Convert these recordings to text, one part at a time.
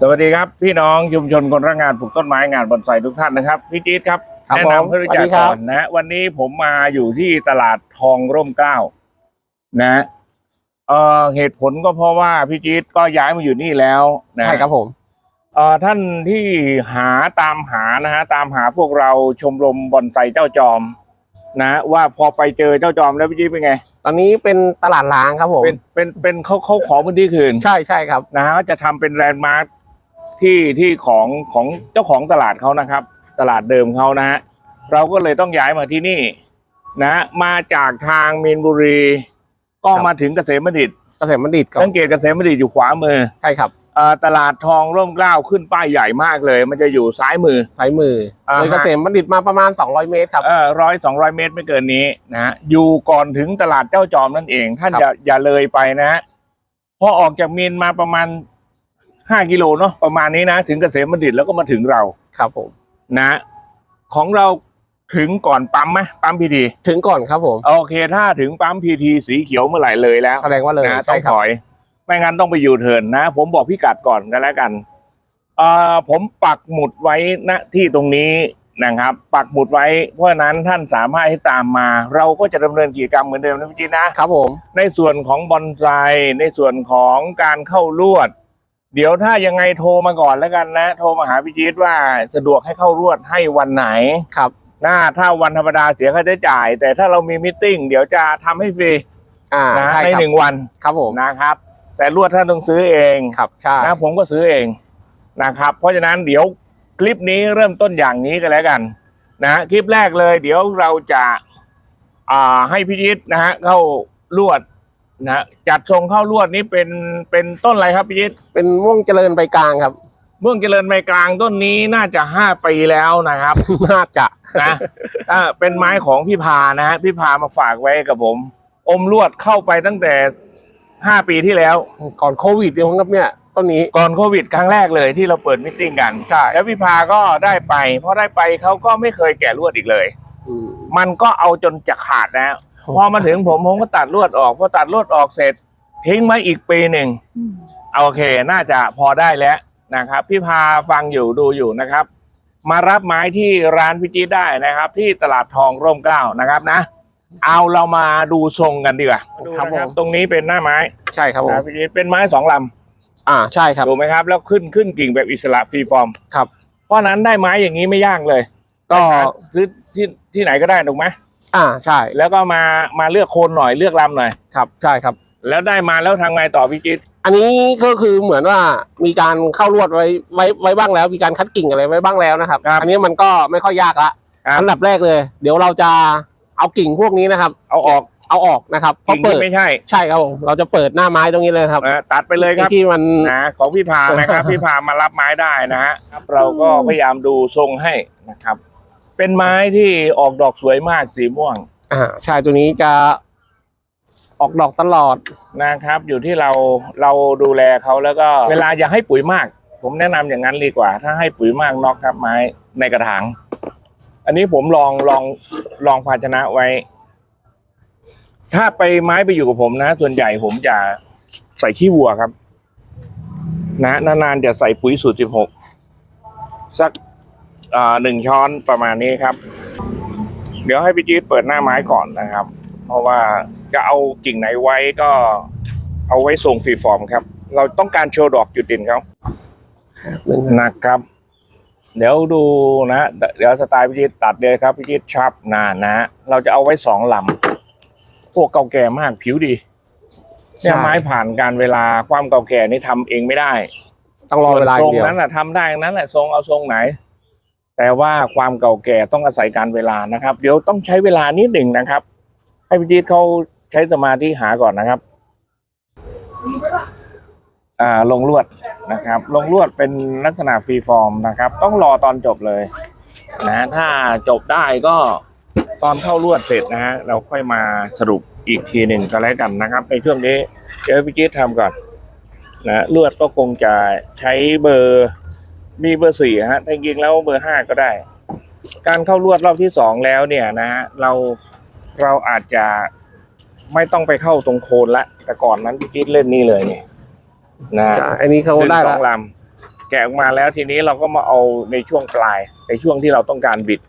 สวัสดีครับ พี่น้องชุมชนคนรักงานปลูกต้นไม้งานบอนไซทุกท่านนะครับพี่จี๊ดครับครับแนะผมนำเพื่อรู้จักสวัสดีครัก่บอนนะวันนี้ผมมาอยู่ที่ตลาดทองร่มเกล้านะเอ่อเหตุผลก็เพราะว่าพี่จี๊ดก็ย้ายมาอยู่นี่แล้วนะ ใช่ครับผม เอ่อท่านที่หาตามหานะฮะตามหาพวกเราชมรมบอนไซเจ้าจอม นะว่าพอไปเจอเจ้าจอมแล้วพี่จี๊ดเป็นไง ตอนนี้เป็นตลาดล้างครับผม เป็นเป็นเป็นเขาเขาขอพื้นที่คืนใช่ใช่ครับ นะฮะจะทำเป็นแลนด์มาร์ค ที่ที่ของของเจ้าของตลาดเขานะครับ ตลาดเดิมเขานะฮะเราก็เลยต้องย้ายมาที่นี่นะมาจากทางมีนบุรี ก็ครับมาถึงเกษมบัณฑิตเกษมบัณฑิตครับสังเกตเกษมบัณฑิตอยู่ขวามือใช่ครับเอ่อตลาดทองร่มเกล้าขึ้นป้ายใหญ่มากเลย มันจะอยู่ซ้ายมือสายมืออ่าฮะเลยเกษมบัณฑิตมาประมาณ 200 เมตรครับเออร้อยสองร้อยเมตรไม่เกินนี้นะฮะอยู่ก่อนถึงตลาดเจ้าจอมนั่นเอง ท่านครับอย่าอย่าเลยไปนะฮะพอออกจากมีนมาประมาณ ห้ากิโลเนาะประมาณนี้นะ ถึงเกษมบัณฑิตแล้วก็มาถึงเราครับผมนะ ของเราถึงก่อนปั๊มไหมปั๊มพีทีถึงก่อนครับผม โอเค ถ้าถึงปั๊มพีทีสีเขียวเมื่อไหร่เลยแล้วแสดงว่าเลยนะต้ใช่องครัถบอย ไม่งั้นต้องไปอยู่เทิร์นนะ ผมบอกพี่กัดก่อนกันแล้วกันเอ่อผมปักหมุดไว้ณที่ตรงนี้นะครับ ปักหมุดไว้เพราะฉะนั้นท่านสามารถให้ตามมา เราก็จะดำเนินกิจกรรมเหมือนเดิมนะพี่จีนนะครับผม ในส่วนของบอนไซในส่วนของการเข้าลวด เดี๋ยวถ้ายังไงโทรมาก่อนแล้วกันนะ โทรมาหาพี่จี๊ดว่าสะดวกให้เข้าลวดให้วันไหนครับนะถ้าวันธรรมดาเสียค่าใช้จ่าย แต่ถ้าเรามีมิทติ้งเดี๋ยวจะทำให้ฟรีอ่านะใช่ในครับหนึ่งวันครับผมนะครับ แต่ลวดท่านต้องซื้อเองครับใช่นะผมก็ซื้อเองนะครับ เพราะฉะนั้นเดี๋ยวคลิปนี้เริ่มต้นอย่างนี้กันแล้วกัน นะคลิปแรกเลย เดี๋ยวเราจะอ่าให้พี่ยิทนะฮะเข้าลวด นะฮะจัดทรงเข้าลวดนี้เป็นเป็นต้นอะไรครับพี่ยิทเป็นม่วงเจริญใบกลางครับเบื้องเจริญไมกลางต้นนี้น่าจะห้าปีแล้วนะครับ น่าจะนะอ่าเป็นไม้ของพี่พานะฮะพี่พามาฝากไว้กับผม อมลวดเข้าไปตั้งแต่ห้าปีที่แล้ว ก่อนโควิดเองครับเนี่ยต้นนี้ก่อนโควิดครั้งแรกเลยที่เราเปิดมิทติ้งกันใช่แล้วพี่พาก็ได้ไปพอได้ไปเขาก็ไม่เคยแกะลวดอีกเลย อืมมันก็เอาจนจะขาดนะ พอมาถึงผมผมก็ตัดลวดออกพอตัดลวดออกเสร็จทิ้งไว้อีกปีหนึ่งโอเค น่าจะพอได้แล้วนะครับ พี่พาฟังอยู่ดูอยู่นะครับ มารับไม้ที่ร้านพิจิตรได้นะครับ ที่ตลาดทองร่มเกล้านะครับนะ เอาเรามาดูทรงกันดีกว่าครับดูผนะมตรงนี้เป็นหน้าไม้ใช่ครับผมนะพิจิตรเป็นไม้สองลอ่าใช่ครับำถูกไหมครับ แล้วขึ้นขึ้นกิ่งแบบอิสระฟรีฟอร์มครับ เพราะฉะนั้นได้ไม้อย่างนี้ไม่ยากเลย ก็ไปหาซื้อที่ที่ไหนก็ได้ถูกไหม อ่าใช่แล้วก็มามาเลือกโคนหน่อยเลือกลำหน่อย ครับใช่ครับ แล้วได้มาแล้วทางไงต่อพี่จิ๊ดอันนี้ก็คือเหมือนว่ามีการเข้าลวดไว้ไว้ไว้บ้างแล้ว มีการคัดกิ่งอะไรไว้บ้างแล้วนะครับ อันนี้มันก็ไม่ค่อยยากละครับอันดับแรกเลย เดี๋ยวเราจะเอากิ่งพวกนี้นะครับ เอาออกเอาออกนะครับเพราะกิ่งเปิที่ดไม่ใช่ใช่ครับผมเราจะเปิดหน้าไม้ตรงนี้เลยครับนะตัดไปเลยครับที่มันนะของพี่พานะครับ พี่พามารับไม้ได้นะฮะครับเราก็พยายามดูทรงให้นะครับ เป็นไม้ที่ออกดอกสวยมากสีม่วงอ่าใช่ตัวนี้จะออกดอกตลอดนะครับ อยู่ที่เราเราดูแลเขาแล้วก็ เวลาอย่าให้ปุ๋ยมาก ผมแนะนำอย่างนั้นดีกว่า ถ้าให้ปุ๋ยมากนอกครับไม้ในกระถางอันนี้ผมลองลองลองภาชนะไว้ ถ้าไปไม้ไปอยู่กับผมนะ ส่วนใหญ่ผมจะใส่ขี้วัวครับ นะนานๆจะใส่ปุ๋ยสูตรสิบหกสักอ่า หนึ่งช้อนประมาณนี้ครับ เดี๋ยวให้พี่จี๊ดเปิดหน้าไม้ก่อนนะครับ เพราะว่าจะเอากิ่งไหนไว้ก็เอาไว้ส่งฟรีฟอร์มครับ เราต้องการโชว์ดอกจุดเด่นเขานะครับ เดี๋ยวดูนะ เดี๋ยวสไตล์พิจิตรตัดเลยครับพิจิตรชับนานนะเราจะเอาไว้สองลำพวกเก่าแก่มากผิวดีเนี่ยใช่ไม้ผ่านการเวลาความเก่าแก่นี่ทำเองไม่ได้ ต้องรอเวลาอทรย่างงเดียวนั้นแหละทำได้นั้นแหละทรงเอาทรงไหน แต่ว่าความเก่าแก่ต้องอาศัยการเวลานะครับ เดี๋ยวต้องใช้เวลานิดหนึ่งนะครับ ให้พิจิตรเขาใช้สมาธิหาก่อนนะครับอ่าลงลวดนะครับ ลงลวดเป็นลักษณะฟรีฟอร์มนะครับ ต้องรอตอนจบเลยนะถ้าจบได้ก็ตอนเข้าลวดเสร็จนะฮะเราค่อยมาสรุปอีกทีหนึ่งก็แล้วกันนะครับ ในช่วงนี้เดี๋ยวพี่จิ๊ดทำก่อนนะลวดก็คงจะใช้เบอร์ มีเบอร์สี่ฮะแต่จริงๆแล้วเบอร์ห้าก็ได้ การเข้าลวดรอบที่สองแล้วเนี่ยนะฮะเราเราอาจจะไม่ต้องไปเข้าตรงโคนละ แต่ก่อนนั้นพี่จิ๊ดเล่นนี่เลยเนี่ยนะใช่อันนี้เขาหนึ่งได้สแล้อวงลแกะออกมาแล้วทีนี้เราก็มาเอาในช่วงปลายในช่วงที่เราต้องการบิด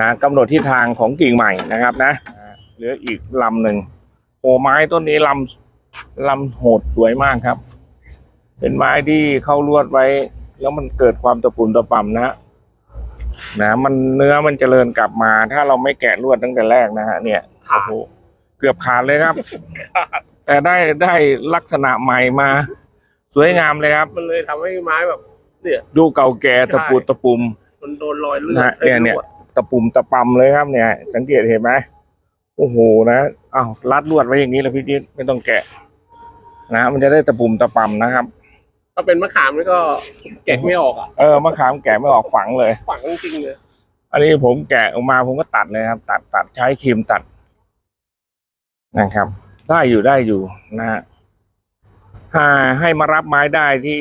นะกำหนดทิศทางของกิ่งใหม่นะครับนะเหลืออีกลำหนึ่งโอไม้ต้นนี้ลำลำโหดสวยมากครับ เป็นไม้ที่เข้าลวดไว้ แล้วมันเกิดความตะปุ่นตะป่ำนะฮะนะมันเนื้อมันเจริญกลับมา ถ้าเราไม่แกะลวดตั้งแต่แรกนะฮะเนี่ยโอ้โหเกือบขาดเลยครับ แต่ได้ได้ลักษณะใหม่มา สวยงามเลยครับ มันเลยทำให้ไม้แบบ เนี่ย ดูเก่าแก่ตะปุดตะปุ่มมันโดนรอยเลือนะดเนี่ยเนี่ยตะปุ่มตะปำเลยครับเนี่ย สังเกตเห็นไหมโอ้โหนะอ้าวรัดลวดไว้อย่างนี้แล้วพี่จิ๊ดไม่ต้องแกะ นะ มันจะได้ตะปุ่มตะปำนะครับ ถ้าเป็นมะขามนี่ก็แกะไม่ออกอะเออมะขามแกะไม่ออกฝังเลย ฝังจริงๆเลยอันนี้ผมแกะออกมาผมก็ตัดเลยครับ ตัดตัดใช้ครีมตัดนะครับ ได้อยู่ได้อยู่นะฮะถ้าให้มารับไม้ได้ที่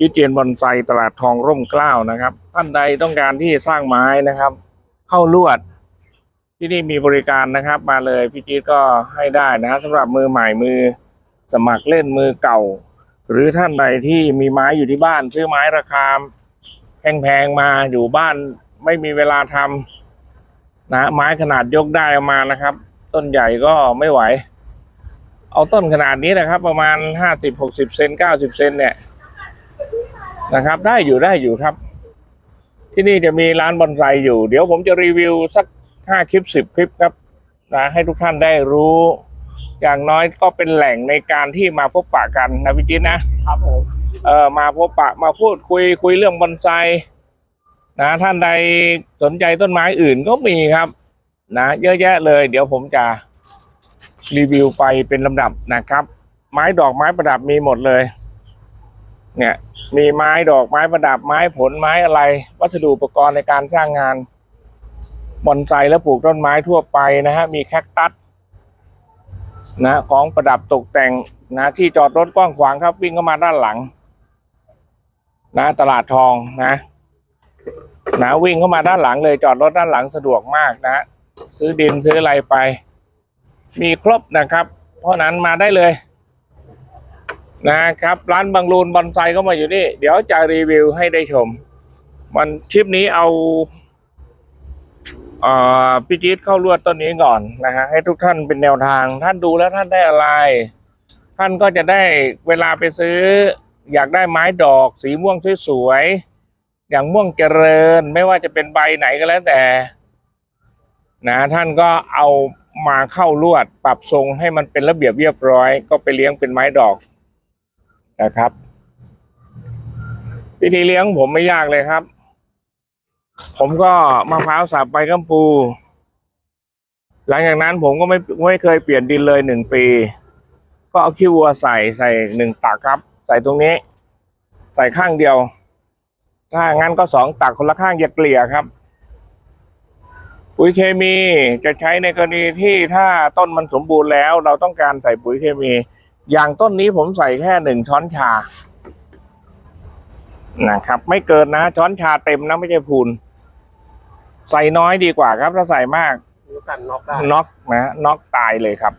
ยิเจียนบอนไซตลาดทองร่มเกล้านะครับ ท่านใดต้องการที่สร้างไม้นะครับ เข้าลวด ที่นี่มีบริการนะครับ มาเลยพี่จี๊ดก็ให้ได้นะฮะสำหรับมือใหม่มือสมัครเล่นมือเก่า หรือท่านใดที่มีไม้อยู่ที่บ้านซื้อไม้ราคาแพงๆมาอยู่บ้านไม่มีเวลาทำนะไม้ขนาดยกได้เอามานะครับ ต้นใหญ่ก็ไม่ไหว เอาต้นขนาดนี้นะครับ ประมาณห้าสิบหกสิบเซนเก้าสิบเซนเนี่ยนะครับ ได้อยู่ได้อยู่ครับ ที่นี่จะมีร้านบอนไซอยู่ เดี๋ยวผมจะรีวิวสักห้าคลิปสิบคลิปครับนะให้ทุกท่านได้รู้ อย่างน้อยก็เป็นแหล่งในการที่มาพบปะกันนะพี่จิ๊ดนะครับผมเออมาพบปะมาพูดคุยคุยเรื่องบอนไซนะท่านใดสนใจต้นไม้อื่นก็มีครับ นะ เยอะแยะเลย เดี๋ยวผมจะรีวิวไปเป็นลำดับนะครับ ไม้ดอกไม้ประดับมีหมดเลย เนี่ย มีไม้ดอกไม้ประดับไม้ผลไม้อะไร วัสดุอุปกรณ์ในการสร้างงานบอนไซและปลูกต้นไม้ทั่วไปนะฮะมีแคคตัส นะของประดับตกแต่งนะที่จอดรถกว้างขวางครับ วิ่งเข้ามาด้านหลัง นะตลาดทองนะนะวิ่งเข้ามาด้านหลังเลยจอดรถด้านหลังสะดวกมากนะซื้อดินซื้ออะไรไป มีครบนะครับ เพราะนั้นมาได้เลย นะครับ ร้านบางรูนบอนไซก็มาอยู่นี่ เดี๋ยวจะรีวิวให้ได้ชมมันคลิปนี้เอา พี่จี๊ดเข้าลวดต้นนี้ก่อนนะฮะให้ทุกท่านเป็นแนวทาง ท่านดูแล้วท่านได้อะไร ท่านก็จะได้เวลาไปซื้อ อยากได้ไม้ดอกสีม่วงสวยๆอย่างม่วงเจริญ ไม่ว่าจะเป็นใบไหนก็แล้วแต่ นะท่านก็เอามาเข้าลวดปรับทรงให้มันเป็นระเบียบเรียบร้อย ก็ไปเลี้ยงเป็นไม้ดอกนะครับวิธีเลี้ยงผมไม่ยากเลยครับ ผมก็มะพร้าวสับใบกัมปู หลังจากนั้นผมก็ไม่ไม่เคยเปลี่ยนดินเลยหนึ่งปี ก็เอาขี้วัวใส่ใส่หนึ่งตักครับ ใส่ตรงนี้ ใส่ข้างเดียว ถ้างั้นก็สองตักคนละข้างอย่าเกลี่ยครับ ปุ๋ยเคมีจะใช้ในกรณีที่ถ้าต้นมันสมบูรณ์แล้ว เราต้องการใส่ปุ๋ยเคมี อย่างต้นนี้ผมใส่แค่หนึ่งช้อนชานะครับ ไม่เกินนะช้อนชาเต็มนะไม่ใช่พูน ใส่น้อยดีกว่าครับ ถ้าใส่มากมีกันน็อกได้น็อกนะน็อกตายเลยครับ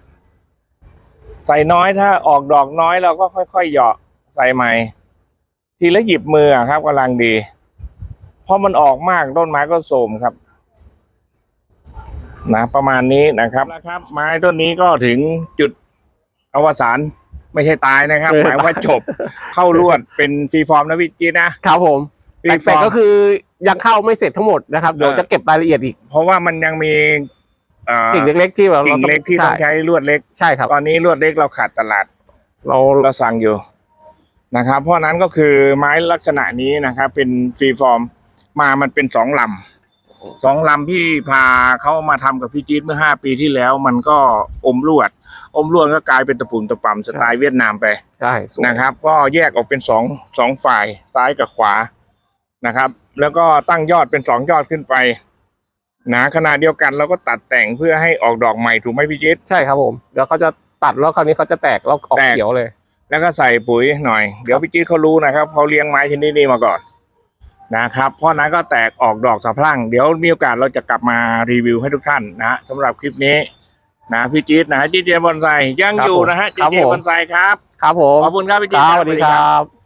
ใส่น้อยถ้าออกดอกน้อยเราก็ค่อยๆเหยาะใส่ใหม่ ทีละหยิบมืออะครับกำลังดีเพราะมันออกมากต้นไม้ก็โทรมครับ นะ ประมาณนี้นะครับแล้วครับ ไม้ต้นนี้ก็ถึงจุดอวสานไม่ใช่ตายนะครับหมายว่าจบเข้าลวดเป็นฟรีฟอร์มนะพี่จีนะครับผมฟรี แต่ฟแต่อร์มก็คือยังเข้าไม่เสร็จทั้งหมดนะครับเดี๋ยวเออจะเก็บรายละเอียดอีก เพราะว่ามันยังมีเอ่อกิ่งเล็กๆที่แบบกิ่เรางต้องเล็กที่ต้องใช่ใช้ลวดเล็กใช่ครับตอนนี้ลวดเล็กเราขาดตลาด เราเราสั่งอยู่นะครับ เพราะฉะนั้นก็คือไม้ลักษณะนี้นะครับ เป็นฟรีฟอร์มมามันเป็นสองลำสองลำที่พาเขามาทำกับพี่จี๊ดเมื่อห้าปีที่แล้ว มันก็อมลวด อมลวดก็กลายเป็นตะปุ่มตะป่ำสไตล์เวียดนามไปใช่สวยนะครับ ก็แยกออกเป็นสองสองฝ่ายซ้ายกับขวา นะครับ แล้วก็ตั้งยอดเป็นสองยอดขึ้นไปนะขนาดเดียวกันเราก็ตัดแต่งเพื่อให้ออกดอกใหม่ถูกไหมพี่จิ๊ดใช่ครับผมเดี๋ยวเขาจะตัดแล้วคราวนี้เขาจะแตกแล้วออกแตกเขียวเลย แล้วก็ใส่ปุ๋ยหน่อย เดี๋ยวพี่จี๊ดเขารู้นะครับเขาเลี้ยงไม้ชนิดนี้มาก่อนนะครับเพราะนั้นก็แตกออกดอกสะพรั่ง เดี๋ยวมีโอกาสเราจะกลับมารีวิวให้ทุกท่านนะฮะสำหรับคลิปนี้นะพี่จี๊ดนะจีเจบอนไซยังครับอยู่ผมนะฮะจีครับเจผมบอนไซครับ ครับผมขอบคุณครับพี่คจี๊ดรับสวัสดีครับ